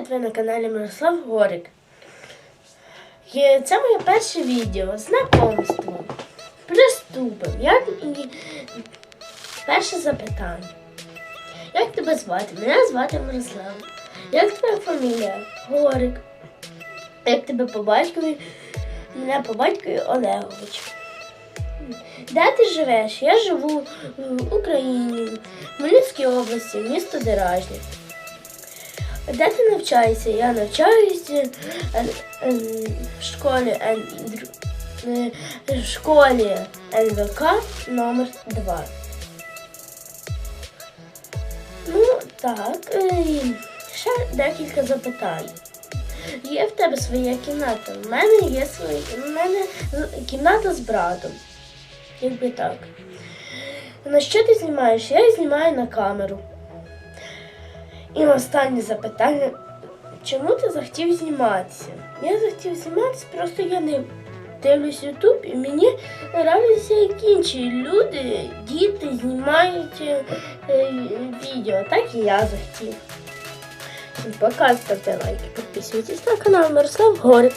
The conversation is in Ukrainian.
ви на каналі Мирослав Горик. Це моє перше відео знакомство. Приступимо. Як... Перше запитання. Як тебе звати? Мене звати Мирослав. Як твоя фамілія? Горик. Як тебе по батькові? Мене по батькові Олегович. Де ти живеш? Я живу в Україні, в Хмельницькій області, місто Деражня. Де ти навчаєшся? Я навчаюся е, е, в школі е, в школі НВК номер 2. Ну, так, е, ще декілька запитань. Є в тебе своя кімната? У мене є своя у мене кімната з братом. Якби так. На що ти знімаєш? Я знімаю на камеру. І останнє запитання. Чому ти захотів зніматися? Я захотів зніматися, просто я не дивлюсь Ютуб і мені нравляться як інші люди, діти знімають е, е, відео. Так і я захотів. Всім Пока, ставте лайки, підписуйтесь на канал Мирослав Горик.